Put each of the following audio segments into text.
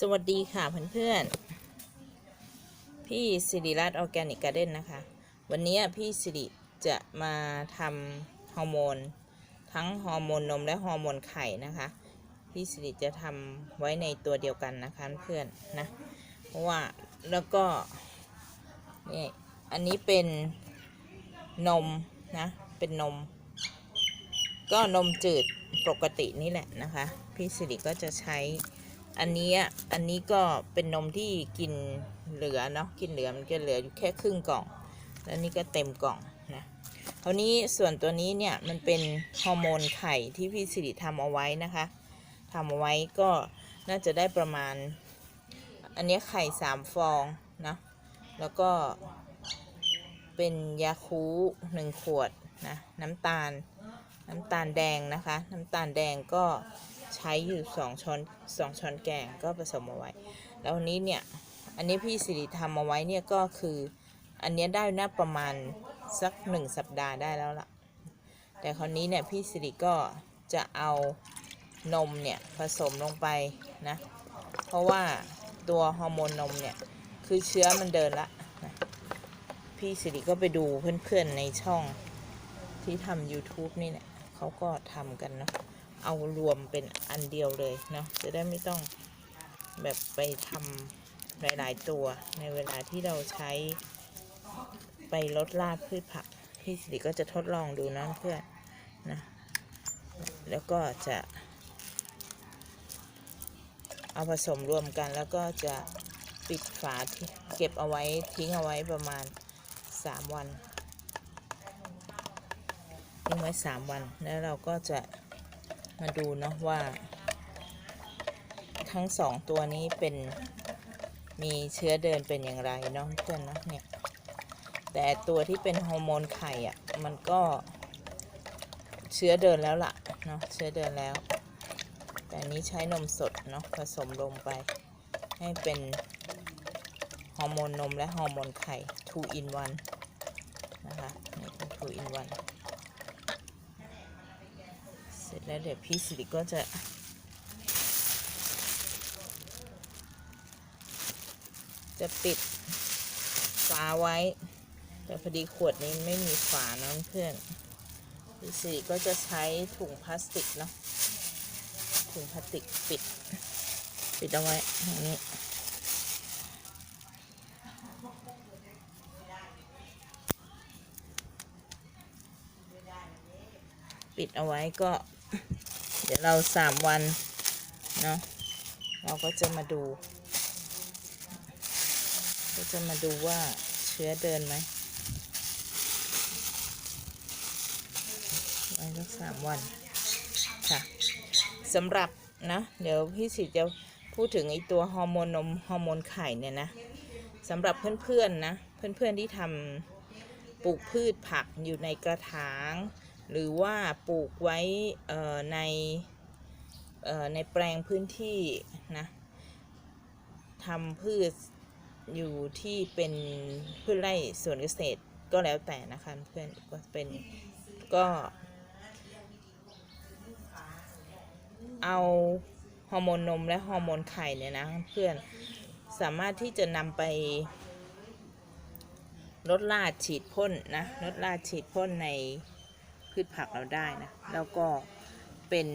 สวัสดีค่ะเพื่อนๆ พี่สิริรัตน์ออร์แกนิกการ์เด้นนะคะ วันนี้พี่สิริจะมาทำฮอร์โมน ทั้งฮอร์โมนนมและฮอร์โมนไข่นะคะ พี่สิริจะทำไว้ในตัวเดียวกันนะคะเพื่อนนะ เพราะว่าแล้วก็นี่อันนี้เป็นนมนะ เป็นนม ก็นมจืดปกตินี่แหละนะคะ พี่สิริก็จะใช้ อันนี้อันนี้ก็เป็นนมที่กินเหลือเนาะกินเหลือมันก็เหลืออยู่แค่ครึ่งกล่อง แล้วนี่ก็เต็มกล่องนะคราวนี้ส่วนตัวนี้เนี่ยมันเป็นฮอร์โมนไข่ที่พี่สิริทำเอาไว้นะคะทำเอาไว้ก็น่าจะได้ประมาณ อันนี้ไข่สามฟองนะแล้วก็เป็นยาคูหนึ่งขวดนะน้ำตาลน้ำตาลแดงนะคะ น้ำตาลแดงก็ ใช้อยู่สองช้อนสองช้อนแกงก็ผสมเอาไว้ แล้ววันนี้เนี่ย อันนี้พี่สิริทำเอาไว้เนี่ยก็คือ อันเนี้ยได้น่าประมาณสักหนึ่งสัปดาห์ได้แล้วล่ะ แต่คราวนี้เนี่ยพี่สิริก็จะเอานมเนี่ยผสมลงไปนะ เพราะว่าตัวฮอร์โมนนมเนี่ยคือเชื้อมันเดินละนะพี่สิริก็ไปดูเพื่อนๆในช่องที่ทำ YouTube นี่เนี่ยเขาก็ทำกันเนาะ เอารวมเป็นอันเดียวเลยเนาะจะได้ไม่ต้องแบบไปทำหลาย ๆ ตัวในเวลาที่เราใช้ไปลดลาดพืชผัก พี่สิริก็จะทดลองดูนะเพื่อนนะแล้วก็จะเอาผสมรวมกันแล้วก็จะปิดฝาที่เก็บเอาไว้ทิ้งเอาไว้ประมาณ 3 วันทิ้งไว้ 3 วันแล้วเราก็จะ มาดูเนาะว่า ทั้งสองตัวนี้เป็นมีเชื้อเดินเป็นอย่างไรเนาะเพื่อนเนาะเนี่ยแต่ตัวที่เป็นฮอร์โมนไข่อะ่ะมันก็เชื้อเดินแล้วล่ะเนาะเชื้อเดินแล้ว แต่นี้ใช้นมสดเนาะผสมลงไป ให้เป็นฮอร์โมนนมและฮอร์โมนไข่ two in one นะคะนี่เป็น two in one แล้วเดี๋ยวพี่สิริก็จะจะปิดฝาไว้ แต่พอดีขวดนี้ไม่มีฝานะเพื่อนพี่สิริก็จะใช้ถุงพลาสติกเนาะถุงพลาสติกปิด ปิดเอาไว้อย่างนี้ปิดเอาไว้ก็ ดี๋ยวเราสามวันเนาะเราก็จะมาดู ก็จะมาดูว่าเชื้อเดินไหมไว้สักสามวันค่ะสำหรับนะ เดี๋ยวพี่สิจะพูดถึงไอตัวฮอร์โมนนมฮอร์โมนไข่เนี่ยนะสำหรับเพื่อนๆนะเพื่อนๆที่ทำปลูกพืชผักอยู่ในกระถาง หรือว่าปลูกไว้ในในแปลงพื้นที่นะทำพืชอยู่ที่เป็นพืชไร่สวนเกษตรก็แล้วแต่นะคะเพื่อนก็เป็นก็เอาฮอร์โมนนมและฮอร์โมนไข่เนี่ยนะเพื่อนสามารถที่จะนำไปลดลาดฉีดพ่นนะลดลาดฉีดพ่นใน พืชผักเราได้นะ แล้วก็เป็น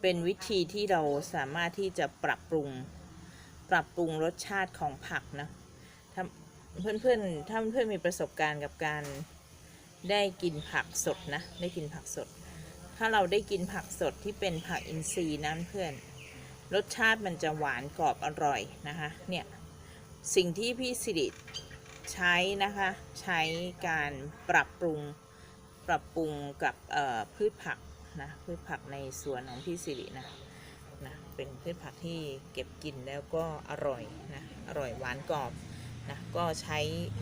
เป็นวิธีที่เราสามารถที่จะปรับปรุงปรับปรุงรสชาติของผักนะเพื่อนเพื่อนๆถ้าเพื่อนๆมีประสบการณ์กับการได้กินผักสดนะ ได้กินผักสด ถ้าเราได้กินผักสดที่เป็นผักอินทรีย์นะเพื่อน รสชาติมันจะหวานกรอบอร่อยนะคะ เนี่ย สิ่งที่พี่สิริใช้นะคะ ใช้การปรับปรุง ปรับปรุงกับพืชผักนะพืชผักในสวนของพี่สิรินะนะเป็นพืชผักที่เก็บกินแล้วก็อร่อยนะอร่อยหวานกรอบนะก็ใช้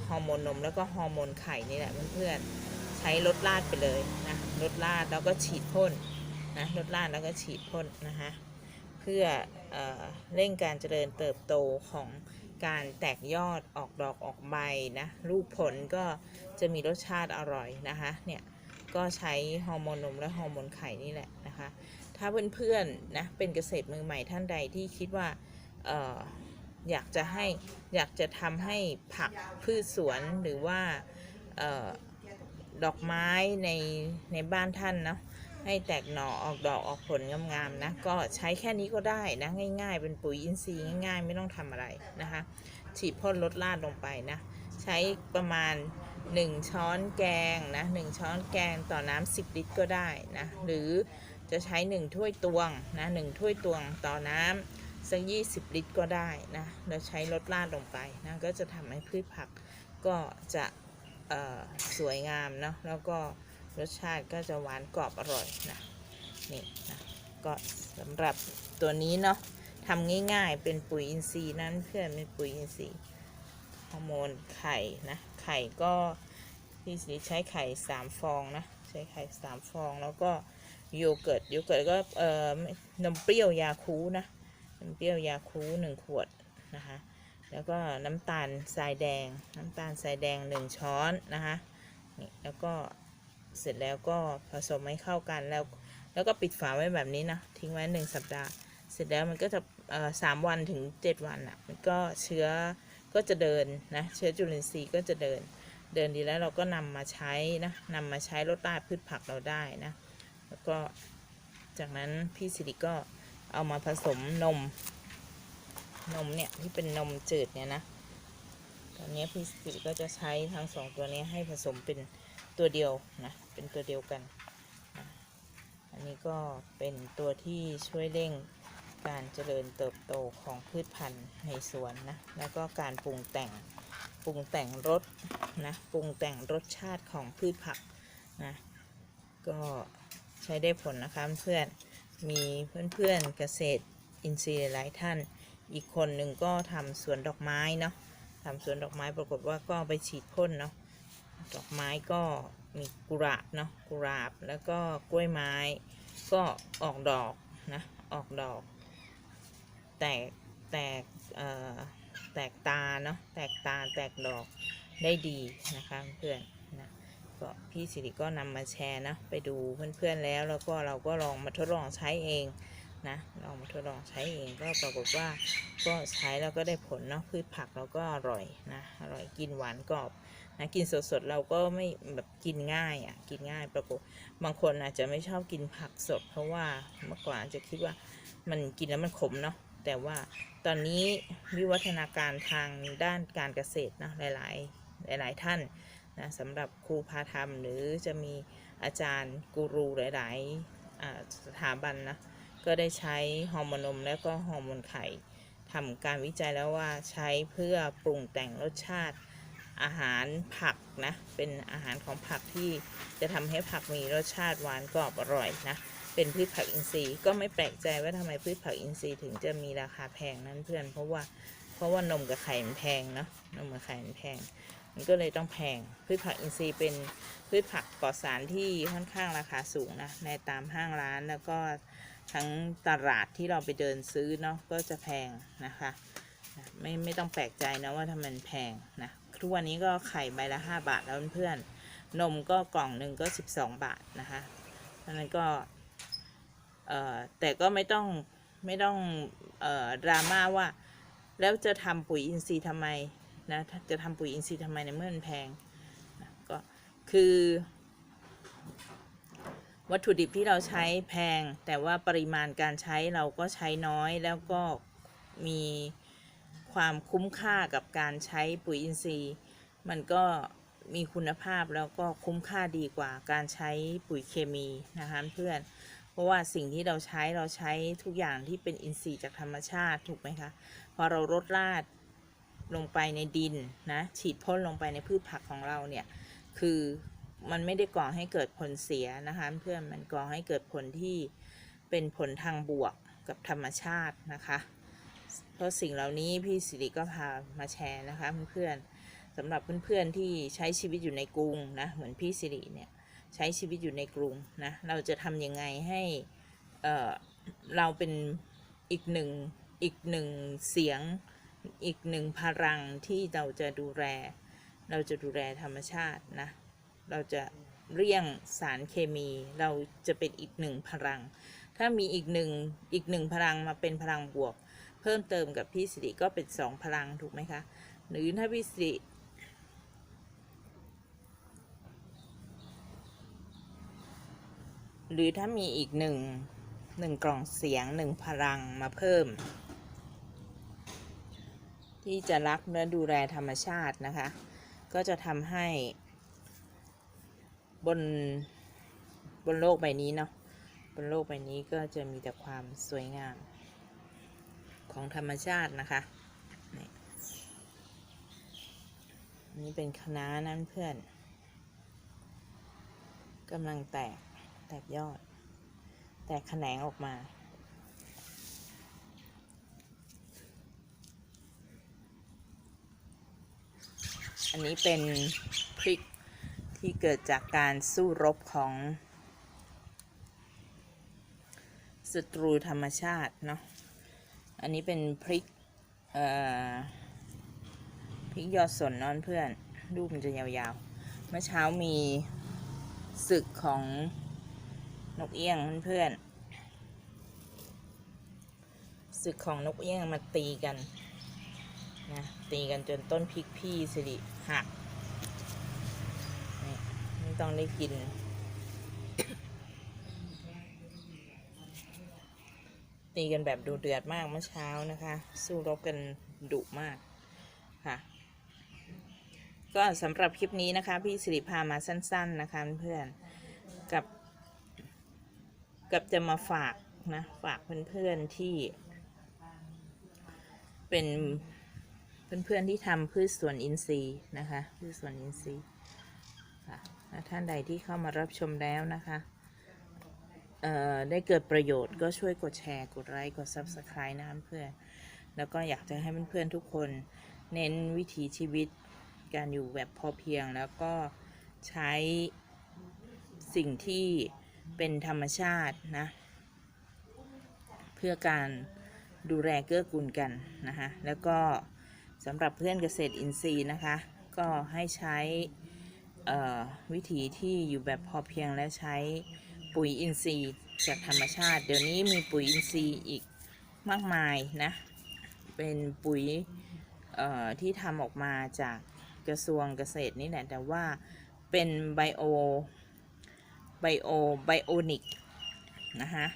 ฮอร์โมนนมแล้วก็ฮอร์โมนไข่นี่แหละเพื่อนๆใช้ลดลาดไปเลยนะลดลาดแล้วก็ฉีดพ่นนะลดลาดแล้วก็ฉีดพ่นนะคะเพื่อเออเร่งการเจริญเติบโตของการแตกยอดออกดอกออกใบนะลูกผลก็จะมีรสชาติอร่อยนะคะเนี่ย ก็ใช้ฮอร์โมนนมและฮอร์โมนไข่นี่แหละนะคะ ถ้าเพื่อนๆนะเป็นเกษตรมือใหม่ท่านใดที่คิดว่าอออยากจะให้อยากจะทำให้ผักพืชสวนหรือว่าออดอกไม้ในในบ้านท่านเนาะให้แตกหน่อออกดอกออกผลงามๆนะก็ใช้แค่นี้ก็ได้นะง่ายๆ เป็นปุ๋ยอินทรีย์ง่ายๆ ไม่ต้องทำอะไรนะคะ ฉีดพ่นลดราดลงไปนะ ใช้ประมาณ 1 ช้อนแกงนะ1ช้อนแกงต่อน้ำ10 ลิตรก็ได้นะหรือจะใช้ 1 ถ้วยตวงนะ1ถ้วยตวงต่อน้ำสัก 20 ลิตรก็ได้นะแล้วใช้ลดราดลงไปนะก็จะทำให้พืชผักก็จะสวยงามเนาะแล้วก็รสชาติก็จะหวานกรอบอร่อยนะนี่นะก็สำหรับตัวนี้เนาะทำง่ายๆเป็นปุ๋ยอินทรีย์นั้นเพื่อนเป็นปุ๋ยอินทรีย์ฮอร์โมนไข่นะ ไข่ก็พี่สิใช้ไข่สามฟองนะใช้ไข่สามฟองแล้วก็โยเกิร์ตโยเกิร์ตก็เอ่อนมเปรี้ยวยาคูนะนมเปรี้ยวยาคูหนึ่งขวดนะคะแล้วก็น้ำตาลทรายแดง น้ำตาลทรายแดงหนึ่งช้อนนะคะนี่แล้วก็เสร็จแล้วก็ผสมให้เข้ากันแล้ว แล้วก็ปิดฝาไว้แบบนี้นะทิ้งไว้หนึ่งสัปดาห์ เสร็จแล้วมันก็จะสามวันถึงเจ็ดวันอะมันก็เชื้อ ก็จะเดินนะเชื้อจุลินทรีย์ก็จะเดิน เดินดีแล้วเราก็นำมาใช้นะนำมาใช้ลดราดพืชผักเราได้นะแล้วก็จากนั้นพี่สิริก็เอามาผสมนม นมเนี่ยที่เป็นนมจืดเนี่ยนะตอนนี้พี่สิริก็จะใช้ทั้งสองตัวนี้ให้ผสมเป็นตัวเดียวนะเป็นตัวเดียวกัน อันนี้ก็เป็นตัวที่ช่วยเร่ง การเจริญเติบโตของพืชพันธุ์ในสวนนะ แล้วก็การปรุงแต่งปรุงแต่งรสนะปรุงแต่งรสชาติของพืชผักนะก็ใช้ได้ผลนะคะเพื่อนมีเพื่อนๆเกษตรอินทรีย์หลายท่าน อีกคนหนึ่งก็ทำสวนดอกไม้เนาะทำสวนดอกไม้ปรากฏว่าก็ไปฉีดพ่นเนาะดอกไม้ก็มีกุหลาบเนาะกุหลาบแล้วก็กล้วยไม้ก็ออกดอกนะออกดอก แตกแตกแตกตาเนาะแตกตาแตกดอกได้ดีนะคะเพื่อนนะก็พี่สิริก็นำมาแชร์นะไปดูเพื่อนๆแล้วแล้วก็เราก็ลองมาทดลองใช้เองนะลองมาทดลองใช้เองก็ปรากฏว่าก็ใช้แล้วก็ได้ผลเนาะพืชผักเราก็อร่อยนะอร่อยกินหวานกรอบนะกินสดๆเราก็ไม่แบบกินง่ายอะกินง่ายปรากฏบางคนอาจจะไม่ชอบกินผักสด เพราะว่าเมื่อก่อนอาจจะคิดว่ามันกินแล้วมันขมเนาะ แต่ว่าตอนนี้วิวัฒนาการทางด้านการเกษตรนะหลายๆ หลาย ๆ ท่านนะสำหรับครูพาธรรม หรือจะมีอาจารย์กูรูหลายๆสถาบันนะก็ได้ใช้ฮอร์โมนนมและก็ฮอร์โมนไข่ทำการวิจัยแล้วว่าใช้เพื่อปรุงแต่งรสชาติอาหารผักนะ เป็นอาหารของผักที่จะทำให้ผักมีรสชาติหวานกรอบอร่อยนะ เป็นพืชผักอินทรีย์ก็ไม่แปลกใจว่าทำไมพืชผักอินทรีย์ถึงจะมีราคาแพงนั้นเพื่อนเพราะว่าเพราะว่านมกับไข่มันแพงเนาะนมกับไข่มันแพง มันก็เลยต้องแพง พืชผักอินทรีย์เป็นพืชผักปลอดสารที่ค่อนข้างราคาสูงนะในตามห้างร้านแล้วก็ทั้งตลาดที่เราไปเดินซื้อเนาะก็จะแพงนะคะไม่ไม่ต้องแปลกใจนะว่าทำไมมันแพงนะทุกวันนี้ก็ไข่ใบละ 5 บาทแล้วเพื่อนนมก็กล่องหนึ่งก็ 12 บาทนะคะเพราะนั้นก็ แต่ก็ไม่ต้องไม่ต้องออดราม่าว่า แล้วจะทำปุ๋ยอินทรีย์ทำไมนะจะทำปุ๋ยอินทรีย์ทำไมในเมื่อมันแพงนะก็คือ วัตถุดิบที่เราใช้แพง แต่ว่าปริมาณการใช้เราก็ใช้น้อยแล้วก็มีความคุ้มค่ากับการใช้ปุ๋ยอินทรีย์ มันก็มีคุณภาพแล้วก็คุ้มค่าดีกว่าการใช้ปุ๋ยเคมีนะคะเพื่อน เพราะว่าสิ่งที่เราใช้เราใช้ทุกอย่างที่เป็นอินทรีย์จากธรรมชาติถูกไหมคะ พอเรารดราดลงไปในดินนะฉีดพ่นลงไปในพืชผักของเราเนี่ยคือมันไม่ได้ก่อให้เกิดผลเสียนะคะเพื่อนมันก่อให้เกิดผลที่เป็นผลทางบวกกับธรรมชาตินะคะเพราะสิ่งเหล่านี้พี่สิริก็พามาแชร์นะคะเพื่อนๆสำหรับเพื่อนๆที่ใช้ชีวิตอยู่ในกรุงนะเหมือนพี่สิริเนี่ย ใช้ชีวิตอยู่ในกรุงนะ เราจะทำยังไงให้เออเราเป็นอีกหนึ่งอีกหนึ่งเสียงอีกหนึ่งพลังที่เราจะดูแลเราจะดูแลธรรมชาตินะ เราจะเลี่ยงสารเคมี เราจะเป็นอีกหนึ่งพลัง ถ้ามีอีกหนึ่งอีกหนึ่งพลังมาเป็นพลังบวก เพิ่มเติมกับพี่สิริก็เป็นสองพลังถูกไหมคะ หรือถ้าพี่สิริ หรือถ้ามีอีกหนึ่งหนึ่งกล่องเสียงหนึ่งพลังมาเพิ่ม ที่จะรักและดูแลธรรมชาตินะคะ ก็จะทำให้บนบนโลกใบนี้เนาะบนโลกใบนี้ก็จะมีแต่ความสวยงามของธรรมชาตินะคะนี่เป็นคณะน้าเพื่อนกำลังแตก แตกยอด แตกแขนงออกมาอันนี้เป็นพริกที่เกิดจากการสู้รบของศัตรูธรรมชาติเนาะ อันนี้เป็นพริกเอ่อพริกยอดสนนอนเพื่อน รูปมันจะยาวๆ เมื่อเช้ามีศึกของ นกเอี้ยงเพื่อนๆศึกของนกเอี้ยงมาตีกันนะตีกันจนต้นพริกพี่สิริหักนี่ไม่ต้องได้กิน ตีกันแบบดูเดือดมากเมื่อเช้านะคะ สู้รบกันดุมากค่ะ ก็สำหรับคลิปนี้นะคะ พี่สิริพามาสั้น ๆ นะคะเพื่อน กับจะมาฝากนะ ฝากเพื่อนๆที่ เป็นเพื่อนๆที่ทำพืชสวนอินทรีย์นะคะพืชสวนอินทรีย์ค่ะท่านใดที่เข้ามารับชมแล้วนะคะได้เกิดประโยชน์ก็ช่วยกดแชร์ กดไลค์กด Subscribe นะเพื่อน แล้วก็อยากจะให้เพื่อนๆทุกคนเน้นวิถีชีวิตการอยู่แบบพอเพียง แล้วก็ใช้สิ่งที่ เป็นธรรมชาตินะ เพื่อการดูแลเกื้อกูลกันนะคะแล้วก็สำหรับเพื่อนเกษตรอินทรีย์นะคะ ก็ให้ใช่วิถีที่อยู่แบบพอเพียงและใช้ปุ๋ยอินทรีย์จากธรรมชาติ เดี๋ยวนี้มีปุ๋ยอินทรีย์อีกมากมายนะ เป็นปุ๋ยที่ทำออกมาจากกระทรวงเกษตรนี่แหละแต่ว่าเป็นไบโอ ไบโอไบโอนิกนะคะ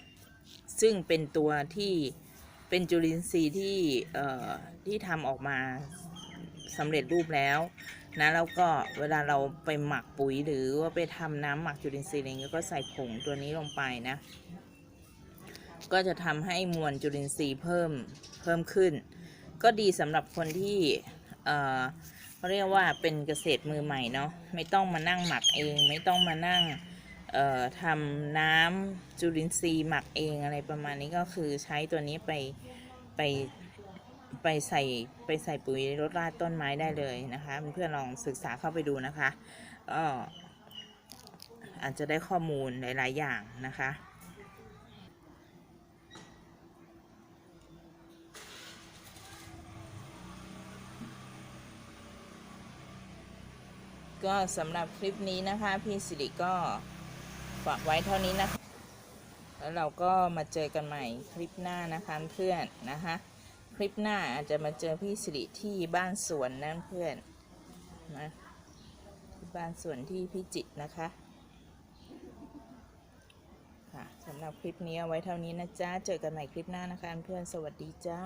ซึ่งเป็นตัวที่เป็นจุลินทรีย์ที่เอ่อที่ทำออกมาสำเร็จรูปแล้วนะแล้วก็เวลาเราไปหมักปุ๋ยหรือว่าไปทำน้ำหมักจุลินทรีย์อะไรเงี้ยก็ใส่ผงตัวนี้ลงไปนะ ก็จะทำให้มวลจุลินทรีย์เพิ่มเพิ่มขึ้น ก็ดีสำหรับคนที่เอ่อเขาเรียกว่าเป็นเกษตรมือใหม่เนาะไม่ต้องมานั่งหมักเอง ไม่ต้องมานั่ง ทำน้ำจุลินทรีย์หมักเองอะไรประมาณนี้ก็คือใช้ตัวนี้ไปไปไปใส่ไปใส่ปุ๋ยรดราดต้นไม้ได้เลยนะคะเพื่อนลองศึกษาเข้าไปดูนะคะก็อาจจะได้ข้อมูลหลาย ๆ อย่างนะคะก็สำหรับคลิปนี้นะคะ พี่สิริก็ ฝากไว้เท่านี้นะคะ แล้วเราก็มาเจอกันใหม่คลิปหน้านะคะเพื่อนนะคะ คลิปหน้าอาจจะมาเจอพี่สิริที่บ้านสวนนั่นเพื่อนนะที่บ้านสวนที่พิจิตรนะคะค่ะสำหรับคลิปนี้เอาไว้เท่านี้นะจ๊ะ เจอกันใหม่คลิปหน้านะคะเพื่อนสวัสดีจ้า